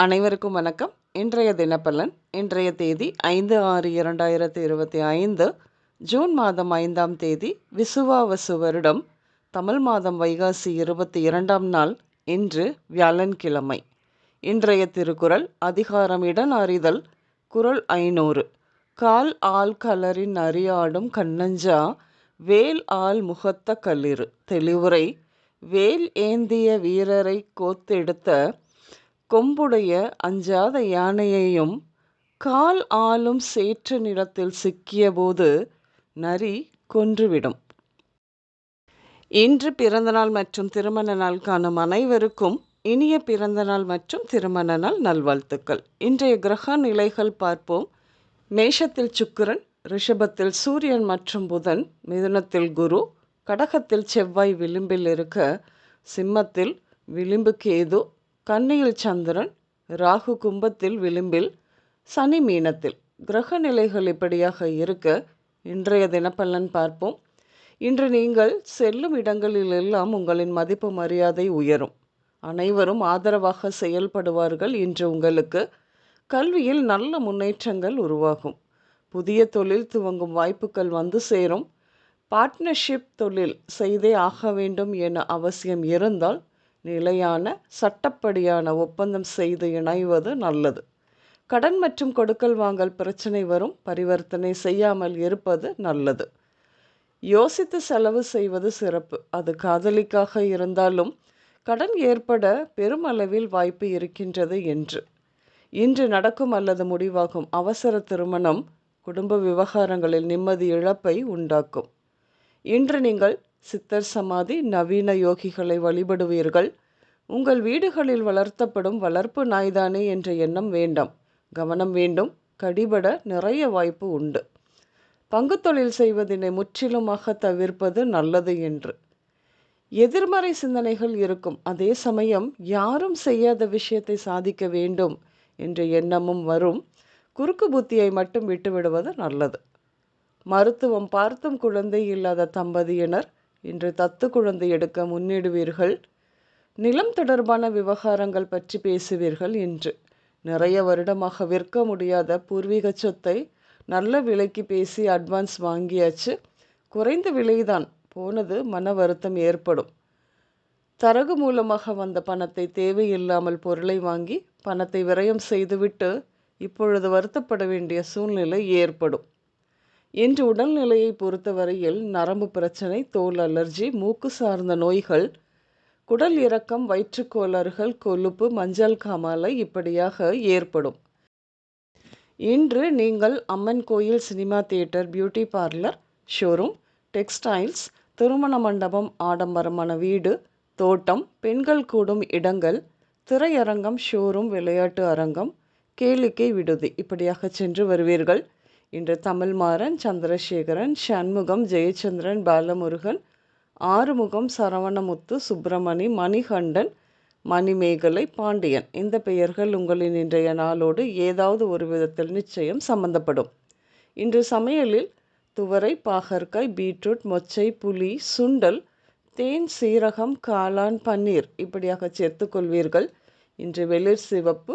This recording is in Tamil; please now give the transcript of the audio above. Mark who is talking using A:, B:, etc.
A: அனைவருக்கும் வணக்கம். இன்றைய தினப்பலன் இன்றைய தேதி ஐந்து ஆறு இரண்டாயிரத்தி இருபத்தி ஐந்து ஜூன் மாதம் ஐந்தாம் தேதி விசுவாவசு வருடம் தமிழ் மாதம் வைகாசி இருபத்தி இரண்டாம் நாள் இன்று வியாழன்கிழமை. இன்றைய திருக்குறள் அதிகாரம் இடன் அறிதல் குறள் ஐநூறு. கால் ஆள் கலரின் அறியாடும் கண்ணஞ்சா வேல் ஆள் முகத்த கல்லிரு தெளிவுரை வேல் ஏந்திய வீரரை கோத்தெடுத்த கொம்புடைய அஞ்சாத யானையையும் கால் ஆளும் சேற்று நிலத்தில் சிக்கியபோது நரி கொன்றுவிடும். இன்று பிறந்தநாள் மற்றும் திருமண நாள் காணும் அனைவருக்கும் இனிய பிறந்தநாள் மற்றும் திருமண நாள் நல்வாழ்த்துக்கள். இன்றைய கிரக நிலைகள் பார்ப்போம். மேஷத்தில் சுக்கிரன் ரிஷபத்தில் சூரியன் மற்றும் புதன் மிதுனத்தில் குரு கடகத்தில் செவ்வாய் விளிம்பில் இருக்க சிம்மத்தில் விளிம்பு கேது கன்னியில் சந்திரன் ராகு கும்பத்தில் விளிம்பில் சனி மீனத்தில். கிரக நிலைகள் இப்படியாக இருக்க இன்றைய தினப்பலன் பார்ப்போம். இன்று நீங்கள் செல்லும் இடங்களிலெல்லாம் உங்களின் மதிப்பு மரியாதை உயரும். அனைவரும் ஆதரவாக செயல்படுவார்கள் இன்று உங்களுக்கு. கல்வியில் நல்ல முன்னேற்றங்கள் உருவாகும். புதிய தொழில் துவங்கும் வாய்ப்புகள் வந்து சேரும். பார்ட்னர்ஷிப் தொழில் செய்தே ஆக வேண்டும் என அவசியம் இருந்தால் நிலையான சட்டப்படியான ஒப்பந்தம் செய்து இணைவது நல்லது. கடன் மற்றும் கொடுக்கல் வாங்கல் பிரச்சனை வரும் பரிவர்த்தனை செய்யாமல் இருப்பது நல்லது. யோசித்து செலவு செய்வது சிறப்பு. அது காதலிக்காக இருந்தாலும் கடன் ஏற்பட பெருமளவில் வாய்ப்பு இருக்கின்றது என்று. இன்று நடக்கும் அல்லது முடிவாகும் அவசர திருமணம் குடும்ப விவகாரங்களில் நிம்மதி இழப்பை உண்டாக்கும். இன்று நீங்கள் சித்தர் சமாதி நவீன யோகிகளை வழிபடுவீர்கள். உங்கள் வீடுகளில் வளர்த்தப்படும் வளர்ப்பு நாய்தானே என்ற எண்ணம் வேண்டாம். கவனம் வேண்டும். கடிபட நிறைய வாய்ப்பு உண்டு. பங்கு தொழில் செய்வதனை முற்றிலுமாக தவிர்ப்பது நல்லது என்று. எதிர்மறை சிந்தனைகள் இருக்கும். அதே சமயம் யாரும் செய்யாத விஷயத்தை சாதிக்க வேண்டும் என்ற எண்ணமும் வரும். குறுக்கு புத்தியை மட்டும் விட்டுவிடுவது நல்லது. மருத்துவம் பார்த்தும் குழந்தை இல்லாத தம்பதியினர் இன்று தத்து குழந்தை எடுக்க முன்னிடுவீர்கள். நிலம் தொடர்பான விவகாரங்கள் பற்றி பேசுவீர்கள் என்று நிறைய வருடமாக விற்க முடியாத பூர்வீக சொத்தை நல்ல விலைக்கு பேசி அட்வான்ஸ் வாங்கியாச்சு. குறைந்த விலைதான். போனது மன வருத்தம் ஏற்படும். தரகு மூலமாக வந்த பணத்தை தேவையில்லாமல் பொருளை வாங்கி பணத்தை விரயம் செய்துவிட்டு இப்பொழுது வருத்தப்பட வேண்டிய சூழ்நிலை ஏற்படும். இன்று உடல்நிலையை பொறுத்தவரையில் நரம்பு பிரச்சனை தோல் அலர்ஜி மூக்கு சார்ந்த நோய்கள் குடல் இறக்கம் வயிற்றுக்கோளறுகள் கொழுப்பு மஞ்சள் காமாலை இப்படியாக ஏற்படும். இன்று நீங்கள் அம்மன் கோயில் cinema theatre beauty parlour showroom textiles திருமண மண்டபம் ஆடம்பரமான வீடு தோட்டம் பெண்கள் கூடும் இடங்கள் திரையரங்கம் ஷோரூம் விளையாட்டு அரங்கம் கேளிக்கை விடுதி இப்படியாக சென்று வருவீர்கள். இன்று தமிழ்மாறன் சந்திரசேகரன் சண்முகம் ஜெயச்சந்திரன் பாலமுருகன் ஆறுமுகம் சரவணமுத்து சுப்பிரமணி மணிகண்டன் மணிமேகலை பாண்டியன். இந்த பெயர்கள் உங்களின் இன்றைய நாளோடு ஏதாவது ஒரு விதத்தில் நிச்சயம் சம்பந்தப்படும். இன்று சமையலில் துவரை பாகற்காய் பீட்ரூட் மொச்சை புளி சுண்டல் தேன் சீரகம் காளான் பன்னீர் இப்படியாக சேர்த்துக்கொள்வீர்கள் இன்று வெளிர் சிவப்பு